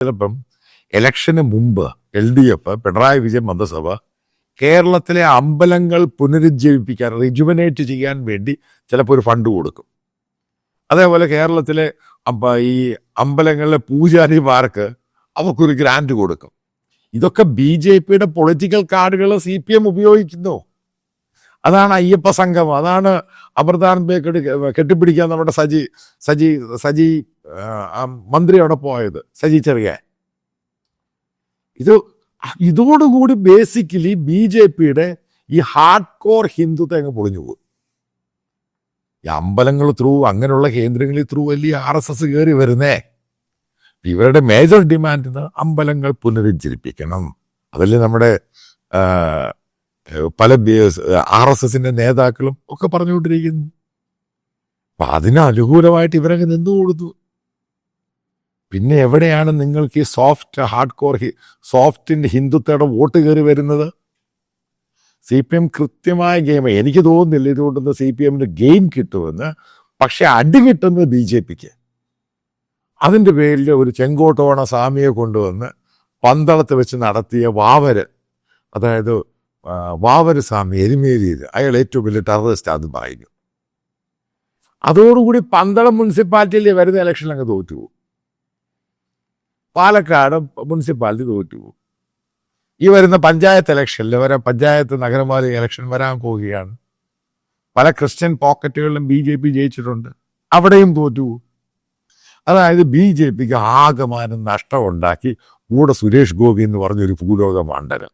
ചിലപ്പം ഇലക്ഷന് മുമ്പ് L D F Pinarayi Vijayan മന്ത്രിസഭ കേരളത്തിലെ അമ്പലങ്ങൾ പുനരുജ്ജീവിപ്പിക്കാൻ റിജുവനേറ്റ് ചെയ്യാൻ വേണ്ടി ചിലപ്പോൾ ഒരു ഫണ്ട് കൊടുക്കും. അതേപോലെ കേരളത്തിലെ ഈ അമ്പലങ്ങളിലെ പൂജാരിമാർക്ക് അവർക്കൊരു ഗ്രാൻഡ് കൊടുക്കും. ഇതൊക്കെ ബി ജെ പിയുടെ പൊളിറ്റിക്കൽ കാർഡുകൾ സി പി എം ഉപയോഗിക്കുന്നു. അതാണ് അയ്യപ്പ സംഘം അതാണ് അമൃതാനന്ദയെ കെട്ടി കെട്ടിപ്പിടിക്കാൻ നമ്മുടെ സജി സജി സജി ആ, ആ മന്ത്രി അവിടെ പോയത്. സജി ചെറിയ. ഇത് ഇതോടുകൂടി ബേസിക്കലി ബി ജെ പിയുടെ ഈ ഹാർഡ് കോർ ഹിന്ദുത്വം അങ്ങ് പൊളിഞ്ഞു പോകും ഈ അമ്പലങ്ങൾ ത്രൂ അങ്ങനെയുള്ള കേന്ദ്രങ്ങളിൽ ത്രൂ വലിയ ആർ എസ് എസ് കയറി വരുന്നേ. ഇവരുടെ മേജർ ഡിമാൻഡ് അമ്പലങ്ങൾ പുനരുജ്ജീവിപ്പിക്കണം. അതല്ലേ നമ്മുടെ പല ആർ എസ് എസിന്റെ നേതാക്കളും ഒക്കെ പറഞ്ഞുകൊണ്ടിരിക്കുന്നു. അപ്പൊ അതിനനുകൂലമായിട്ട് ഇവരങ്ങ് നിന്നു കൊടുത്തു. പിന്നെ എവിടെയാണ് നിങ്ങൾക്ക് ഈ സോഫ്റ്റ് ഹാർഡ് കോർ സോഫ്റ്റിന്റെ ഹിന്ദുത്വയുടെ വോട്ട് കയറി വരുന്നത്? സി പി എം കൃത്യമായ ഗെയിം എനിക്ക് തോന്നുന്നില്ല ഇതുകൊണ്ടൊന്ന് സി പി എമ്മിന് ഗെയിം കിട്ടുമെന്ന്. പക്ഷെ അടി കിട്ടുന്നത് ബി ജെ പിക്ക് അതിന്റെ പേരിൽ ഒരു ചെങ്കോട്ടോണ സ്വാമിയെ കൊണ്ടുവന്ന് പന്തളത്ത് വെച്ച് നടത്തിയ വാവര് അതായത് വാവര് സ്വാമി എരുമേരിയത് അയാൾ ഏറ്റവും വലിയ ടെററിസ്റ്റ് അത് പറഞ്ഞു അതോടുകൂടി പന്തളം മുനിസിപ്പാലിറ്റിയിൽ വരുന്ന ഇലക്ഷനിൽ അങ്ങ് തോറ്റുപോകും. പാലക്കാട് മുനിസിപ്പാലിറ്റി തോറ്റുപോകും ഈ വരുന്ന പഞ്ചായത്ത് ഇലക്ഷനിൽ വരെ പഞ്ചായത്ത് നഗരപാലിക ഇലക്ഷൻ വരാൻ പോവുകയാണ്. പല ക്രിസ്ത്യൻ പോക്കറ്റുകളിലും ബി ജെ പി ജയിച്ചിട്ടുണ്ട്. അവിടെയും തോറ്റുപോകും അതായത് ബി ജെ പിക്ക് ആകമാനം നഷ്ടമുണ്ടാക്കി കൂടെ സുരേഷ് ഗോപി എന്ന് പറഞ്ഞൊരു ഭൂലോക മണ്ഡലം.